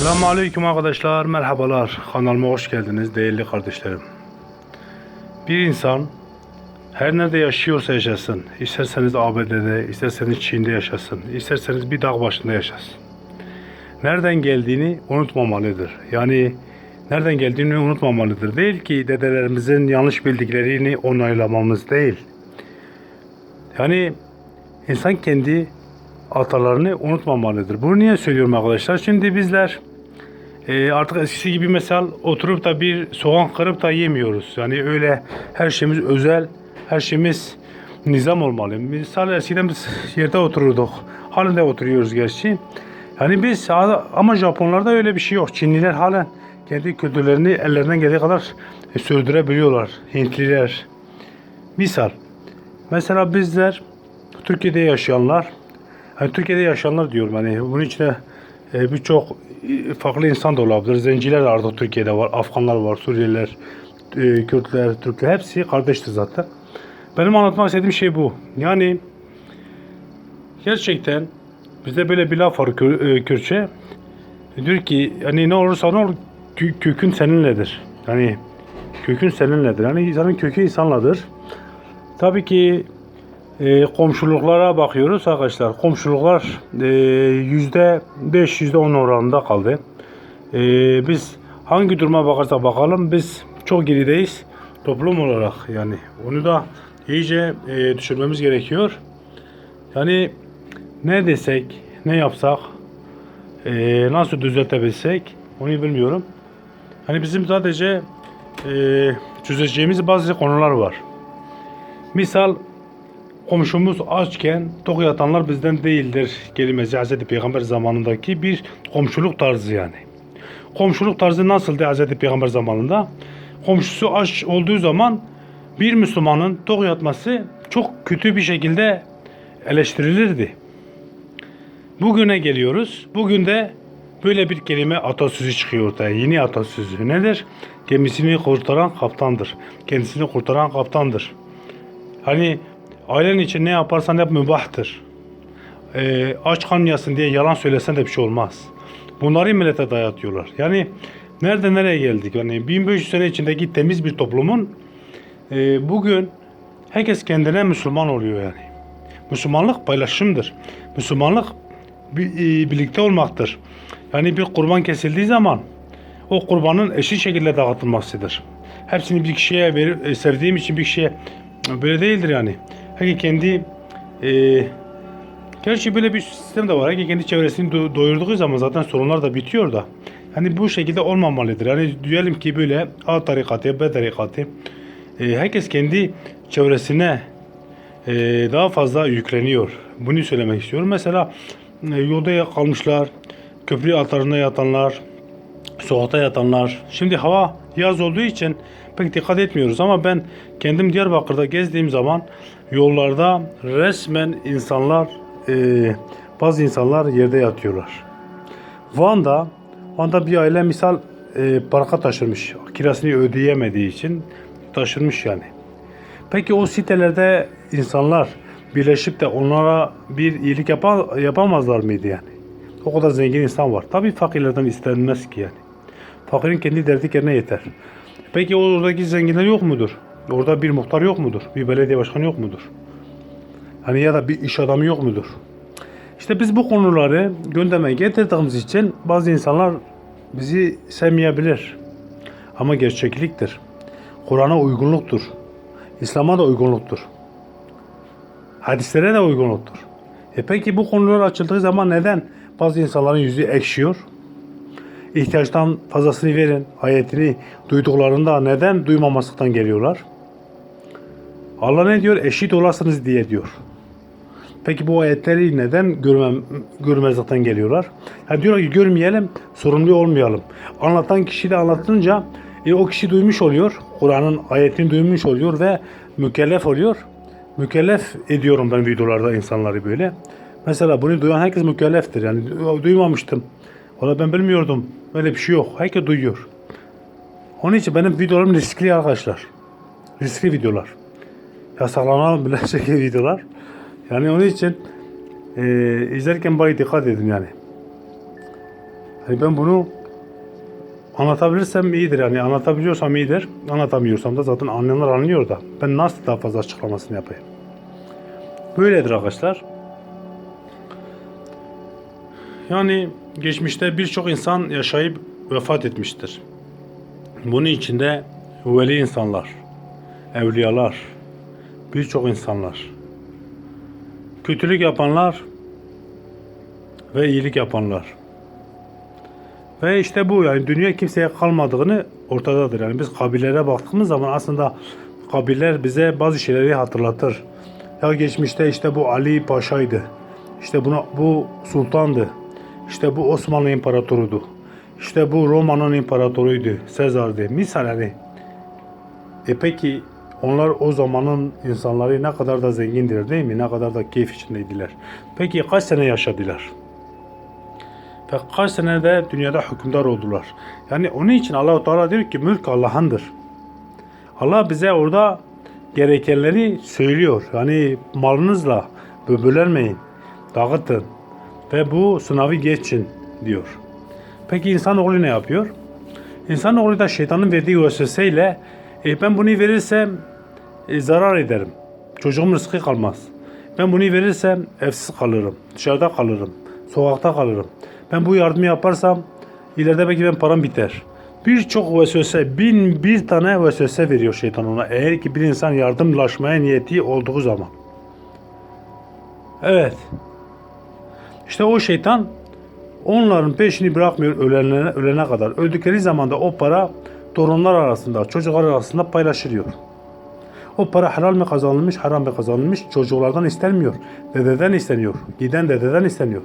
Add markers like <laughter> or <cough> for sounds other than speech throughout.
Selamun Aleyküm arkadaşlar, merhabalar. Kanalıma hoş geldiniz değerli kardeşlerim. Bir insan her nerede yaşıyorsa yaşasın, isterseniz ABD'de, isterseniz Çin'de yaşasın, isterseniz bir dağ başında yaşasın. Nereden geldiğini unutmamalıdır. Yani nereden geldiğini unutmamalıdır. Değil ki dedelerimizin yanlış bildiklerini onaylamamız değil. Yani insan kendi atalarını unutmamalıdır. Bunu niye söylüyorum arkadaşlar? Şimdi bizler e, artık eskisi gibi mesela oturup da bir soğan kırıp da yemiyoruz. Yani öyle her şeyimiz özel, her şeyimiz nizam olmalı. Misal eskiden biz yerde otururduk. Halen de oturuyoruz gerçi. Yani biz ama Japonlarda öyle bir şey yok. Çinliler halen kendi kültürlerini ellerinden geldiği kadar e, sürdürebiliyorlar. Hintliler. Misal mesela bizler Türkiye'de yaşayanlar yani Türkiye'de yaşayanlar diyorum hani bunun içinde e, birçok farklı insan da olabilir. Zenciler de artık Türkiye'de var. Afganlar var, Suriyeliler, e, Kürtler, Türkler hepsi kardeştir zaten. Benim anlatmak istediğim şey bu. Yani gerçekten bizde böyle bir laf var Kür- e, Kürtçe. Diyor ki hani ne olursa ne olur kö- kökün seninledir. Yani kökün seninledir. Yani insanın kökü insanladır. Tabii ki e, komşuluklara bakıyoruz arkadaşlar. Komşuluklar e, yüzde beş, yüzde on oranında kaldı. E, biz hangi duruma bakarsak bakalım biz çok gerideyiz toplum olarak yani. Onu da iyice e, düşünmemiz gerekiyor. Yani ne desek, ne yapsak, e, nasıl düzeltebilsek onu bilmiyorum. Hani bizim sadece e, çözeceğimiz bazı konular var. Misal komşumuz açken tok yatanlar bizden değildir kelimesi Hz. Peygamber zamanındaki bir komşuluk tarzı yani. Komşuluk tarzı nasıldı Hz. Peygamber zamanında? Komşusu aç olduğu zaman bir Müslümanın tok yatması çok kötü bir şekilde eleştirilirdi. Bugüne geliyoruz. Bugün de böyle bir kelime atasözü çıkıyor ortaya. Yeni atasözü. Nedir? Gemisini kurtaran kaptandır. Kendisini kurtaran kaptandır. Hani ailen için ne yaparsan hep mübahtır. Ee, aç kalmayasın diye yalan söylesen de bir şey olmaz. Bunları millete dayatıyorlar. Yani nerede nereye geldik? Yani 1500 sene içindeki temiz bir toplumun e, bugün herkes kendine Müslüman oluyor yani. Müslümanlık paylaşımdır. Müslümanlık bi- e, birlikte olmaktır. Yani bir kurban kesildiği zaman o kurbanın eşit şekilde dağıtılmasıdır. Hepsini bir kişiye verip e, sevdiğim için bir kişiye böyle değildir yani. Herkes kendi e, gerçi böyle bir sistem de var. Herkes kendi çevresini do- doyurduğu zaman zaten sorunlar da bitiyor da. Hani bu şekilde olmamalıdır. Yani diyelim ki böyle A tarikatı, B tarikatı e, herkes kendi çevresine e, daha fazla yükleniyor. Bunu söylemek istiyorum. Mesela e, yolda kalmışlar, köprü altlarında yatanlar, sokakta yatanlar. Şimdi hava yaz olduğu için pek dikkat etmiyoruz ama ben kendim Diyarbakır'da gezdiğim zaman yollarda resmen insanlar e, bazı insanlar yerde yatıyorlar. Van'da Van'da bir aile misal e, parka taşırmış. Kirasını ödeyemediği için taşırmış yani. Peki o sitelerde insanlar birleşip de onlara bir iyilik yapa, yapamazlar mıydı yani? O kadar zengin insan var. Tabii fakirlerden istenmez ki yani. Fakirin kendi derdi kendine yeter. Peki oradaki zenginler yok mudur? Orada bir muhtar yok mudur? Bir belediye başkanı yok mudur? Hani ya da bir iş adamı yok mudur? İşte biz bu konuları gündeme getirdiğimiz için bazı insanlar bizi sevmeyebilir. Ama gerçekliktir. Kur'an'a uygunluktur. İslam'a da uygunluktur. Hadislere de uygunluktur. E peki bu konular açıldığı zaman neden bazı insanların yüzü ekşiyor? İhtiyaçtan fazlasını verin ayetini duyduklarında neden duymamaslıktan geliyorlar? Allah ne diyor? Eşit olasınız diye diyor. Peki bu ayetleri neden görmem, görmezlikten geliyorlar? Ha diyorlar ki görmeyelim, sorumlu olmayalım. Anlatan kişi de anlatınca e, o kişi duymuş oluyor. Kur'an'ın ayetini duymuş oluyor ve mükellef oluyor. Mükellef ediyorum ben videolarda insanları böyle. Mesela bunu duyan herkes mükelleftir. Yani duymamıştım. Valla ben bilmiyordum. Öyle bir şey yok. Herkes duyuyor. Onun için benim videolarım riskli arkadaşlar. Riskli videolar. Yasaklanabilecek <laughs> videolar. Yani onun için e, izlerken bari dikkat edin yani. Hani ben bunu anlatabilirsem iyidir yani anlatabiliyorsam iyidir. Anlatamıyorsam da zaten anlayanlar anlıyor da. Ben nasıl daha fazla açıklamasını yapayım. Böyledir arkadaşlar. Yani geçmişte birçok insan yaşayıp vefat etmiştir. Bunun içinde veli insanlar, evliyalar, birçok insanlar, kötülük yapanlar ve iyilik yapanlar. Ve işte bu yani dünya kimseye kalmadığını ortadadır. Yani biz kabilelere baktığımız zaman aslında kabiller bize bazı şeyleri hatırlatır. Ya geçmişte işte bu Ali Paşa'ydı. İşte buna, bu sultandı. İşte bu Osmanlı İmparatoru'du. İşte bu Roma'nın imparatoruydu. Sezar'dı. Misal hani. E peki onlar o zamanın insanları ne kadar da zengindiler değil mi? Ne kadar da keyif içindeydiler. Peki kaç sene yaşadılar? Ve kaç sene de dünyada hükümdar oldular. Yani onun için Allahu Teala diyor ki mülk Allah'ındır. Allah bize orada gerekenleri söylüyor. Yani malınızla böbürlenmeyin, dağıtın ve bu sınavı geçin diyor. Peki insanoğlu ne yapıyor? İnsanoğlu da şeytanın verdiği vesveseyle e, ben bunu verirsem e, zarar ederim. Çocuğum rızkı kalmaz. Ben bunu verirsem evsiz kalırım, dışarıda kalırım, sokakta kalırım. Ben bu yardımı yaparsam ileride belki ben param biter. Birçok vesvese, bin bir tane vesvese veriyor şeytan ona. Eğer ki bir insan yardımlaşmaya niyeti olduğu zaman. Evet. İşte o şeytan onların peşini bırakmıyor ölene, ölene kadar. Öldükleri zaman da o para torunlar arasında, çocuklar arasında paylaşılıyor. O para helal mi kazanılmış, haram mı kazanılmış çocuklardan istenmiyor. Dededen isteniyor. Giden dededen isteniyor.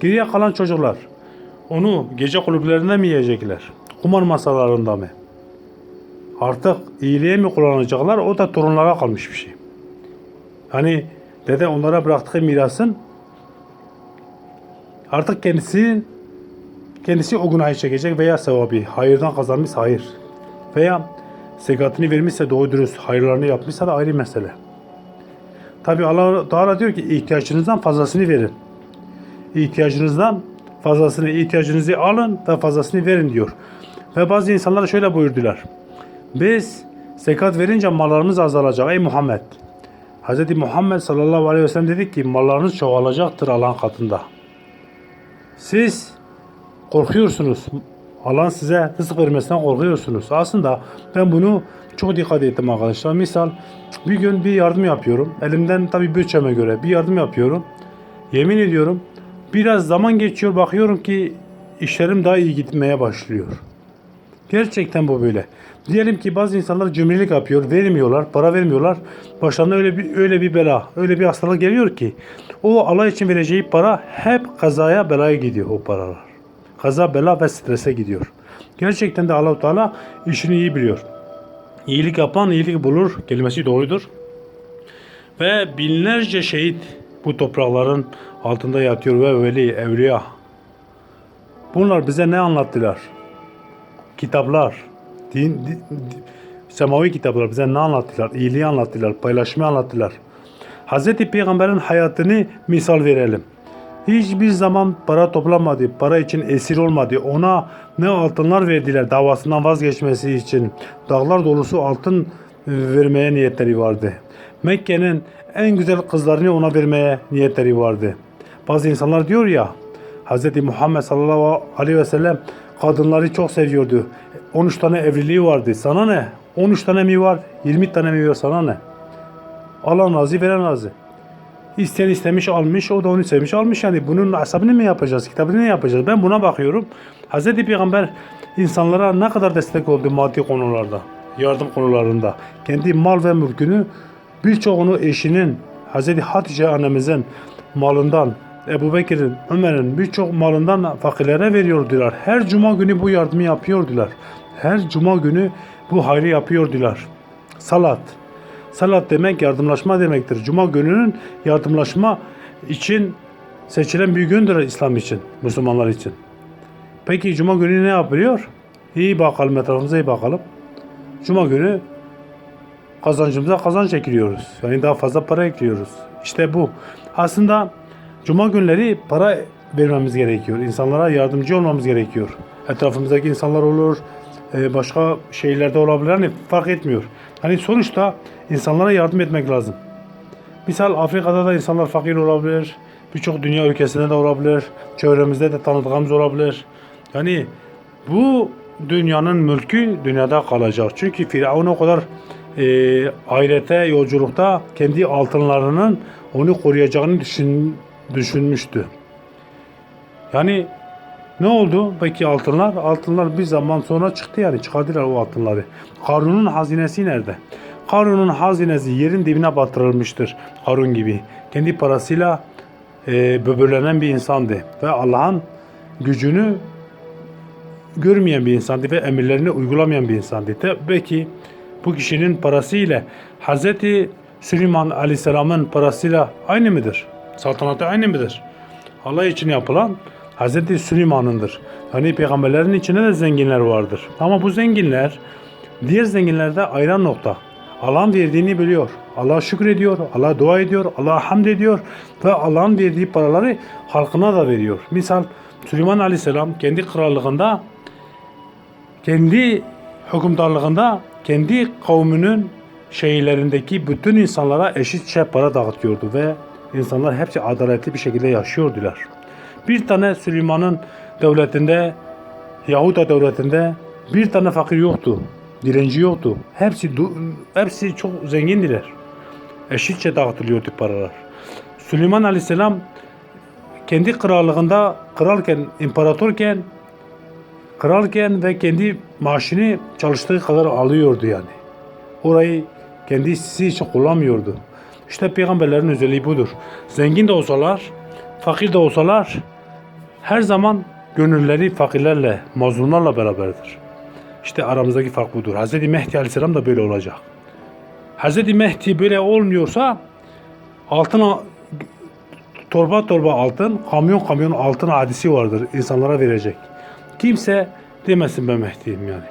Geriye kalan çocuklar onu gece kulüplerinde mi yiyecekler? Kumar masalarında mı? Artık iyiliğe mi kullanacaklar? O da torunlara kalmış bir şey. Hani dede onlara bıraktığı mirasın artık kendisi kendisi o günahı çekecek veya sevabı. Hayırdan kazanmış hayır. Veya sekatını vermişse doğru dürüst hayırlarını yapmışsa da ayrı mesele. Tabi Allah Teala diyor ki ihtiyacınızdan fazlasını verin. İhtiyacınızdan fazlasını ihtiyacınızı alın ve fazlasını verin diyor. Ve bazı insanlar şöyle buyurdular. Biz zekat verince mallarımız azalacak ey Muhammed. Hz. Muhammed sallallahu aleyhi ve sellem dedi ki mallarınız çoğalacaktır Allah'ın katında. Siz korkuyorsunuz. Allah'ın size rızık vermesinden korkuyorsunuz. Aslında ben bunu çok dikkat ettim arkadaşlar. Misal bir gün bir yardım yapıyorum. Elimden tabi bütçeme göre bir yardım yapıyorum. Yemin ediyorum biraz zaman geçiyor bakıyorum ki işlerim daha iyi gitmeye başlıyor. Gerçekten bu böyle. Diyelim ki bazı insanlar cimrilik yapıyor, vermiyorlar, para vermiyorlar. Başlarına öyle bir öyle bir bela, öyle bir hastalık geliyor ki o Allah için vereceği para hep kazaya belaya gidiyor o paralar. Kaza, bela ve strese gidiyor. Gerçekten de Allah Teala işini iyi biliyor. İyilik yapan iyilik bulur kelimesi doğrudur. Ve binlerce şehit bu toprakların altında yatıyor ve veli, evliya. Bunlar bize ne anlattılar? Kitaplar, din, din, semavi kitaplar bize ne anlattılar? İyiliği anlattılar, paylaşmayı anlattılar. Hz. Peygamber'in hayatını misal verelim. Hiçbir zaman para toplamadı, para için esir olmadı. Ona ne altınlar verdiler davasından vazgeçmesi için. Dağlar dolusu altın e, vermeye niyetleri vardı. Mekke'nin en güzel kızlarını ona vermeye niyetleri vardı. Bazı insanlar diyor ya, Hz. Muhammed sallallahu aleyhi ve sellem kadınları çok seviyordu. 13 tane evliliği vardı. Sana ne? 13 tane mi var? 20 tane mi var? Sana ne? Allah razı veren razı. İsteyen istemiş almış, o da onu sevmiş almış. Yani bunun hesabını mı yapacağız, kitabını ne yapacağız? Ben buna bakıyorum. Hz. Peygamber insanlara ne kadar destek oldu maddi konularda, yardım konularında. Kendi mal ve mülkünü birçoğunu eşinin, Hz. Hatice annemizin malından, Ebu Bekir'in, Ömer'in birçok malından fakirlere veriyordular. Her cuma günü bu yardımı yapıyordular. Her cuma günü bu hayrı yapıyordular. Salat. Salat demek yardımlaşma demektir. Cuma gününün yardımlaşma için seçilen bir gündür İslam için, Müslümanlar için. Peki Cuma günü ne yapılıyor? İyi bakalım etrafımıza iyi bakalım. Cuma günü kazancımıza kazanç ekliyoruz. Yani daha fazla para ekliyoruz. İşte bu. Aslında Cuma günleri para vermemiz gerekiyor. İnsanlara yardımcı olmamız gerekiyor. Etrafımızdaki insanlar olur, e, başka şeylerde olabilir. Hani fark etmiyor. Hani sonuçta insanlara yardım etmek lazım. Misal Afrika'da da insanlar fakir olabilir. Birçok dünya ülkesinde de olabilir. Çevremizde de tanıdığımız olabilir. Yani bu dünyanın mülkü dünyada kalacak. Çünkü Firavun o kadar e, ahirete yolculukta kendi altınlarının onu koruyacağını düşün, düşünmüştü. Yani ne oldu peki altınlar? Altınlar bir zaman sonra çıktı yani çıkardılar o altınları. Karun'un hazinesi nerede? Karun'un hazinesi yerin dibine batırılmıştır. Karun gibi. Kendi parasıyla e, böbürlenen bir insandı. Ve Allah'ın gücünü görmeyen bir insandı ve emirlerini uygulamayan bir insandı. Tabii ki bu kişinin parası ile Hz. Süleyman Aleyhisselam'ın parasıyla aynı mıdır? Saltanatı aynı mıdır? Allah için yapılan Hz. Süleyman'ındır. Yani peygamberlerin içinde de zenginler vardır. Ama bu zenginler diğer zenginlerde ayıran nokta. Allah'ın verdiğini biliyor. Allah'a şükrediyor, Allah'a dua ediyor, Allah'a hamd ediyor ve Allah'ın verdiği paraları halkına da veriyor. Misal Süleyman Aleyhisselam kendi krallığında kendi hükümdarlığında kendi kavminin şehirlerindeki bütün insanlara eşitçe para dağıtıyordu ve insanlar hepsi adaletli bir şekilde yaşıyordular. Bir tane Süleyman'ın devletinde, Yahuda devletinde bir tane fakir yoktu. Direnci yoktu. Hepsi hepsi çok zengindiler. Eşitçe dağıtılıyordu paralar. Süleyman Aleyhisselam kendi krallığında kralken, imparatorken kralken ve kendi maaşını çalıştığı kadar alıyordu yani. Orayı kendisi için kullanmıyordu. İşte peygamberlerin özelliği budur. Zengin de olsalar, fakir de olsalar her zaman gönülleri fakirlerle, mazlumlarla beraberdir. İşte aramızdaki fark budur. Hz. Mehdi Aleyhisselam da böyle olacak. Hz. Mehdi böyle olmuyorsa altına torba torba altın, kamyon kamyon altın hadisi vardır insanlara verecek. Kimse demesin ben Mehdi'yim yani.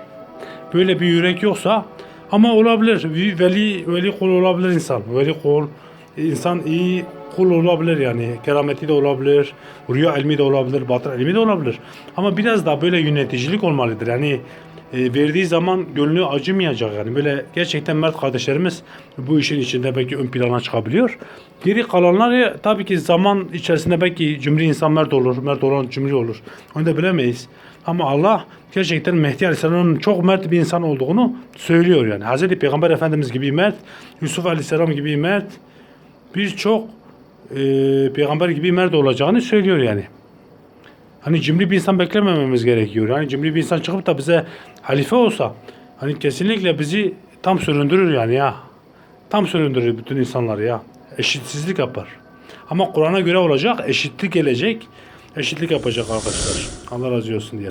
Böyle bir yürek yoksa ama olabilir. Veli, veli kul olabilir insan. Veli kul, insan iyi kul olabilir yani. Kerameti de olabilir, rüya ilmi de olabilir, batın ilmi de olabilir. Ama biraz daha böyle yöneticilik olmalıdır. Yani e, verdiği zaman gönlü acımayacak yani. Böyle gerçekten mert kardeşlerimiz bu işin içinde belki ön plana çıkabiliyor. Geri kalanları tabii ki zaman içerisinde belki cümle insan mert olur, mert olan cümle olur. Onu da bilemeyiz. Ama Allah gerçekten Mehdi Aleyhisselam'ın çok mert bir insan olduğunu söylüyor yani. Hazreti Peygamber Efendimiz gibi mert, Yusuf Aleyhisselam gibi mert, birçok e, peygamber gibi mert olacağını söylüyor yani. Hani cimri bir insan beklemememiz gerekiyor. Yani cimri bir insan çıkıp da bize halife olsa hani kesinlikle bizi tam süründürür yani ya. Tam süründürür bütün insanları ya. Eşitsizlik yapar. Ama Kur'an'a göre olacak, eşitlik gelecek. Eşitlik yapacak arkadaşlar. Allah razı olsun diye.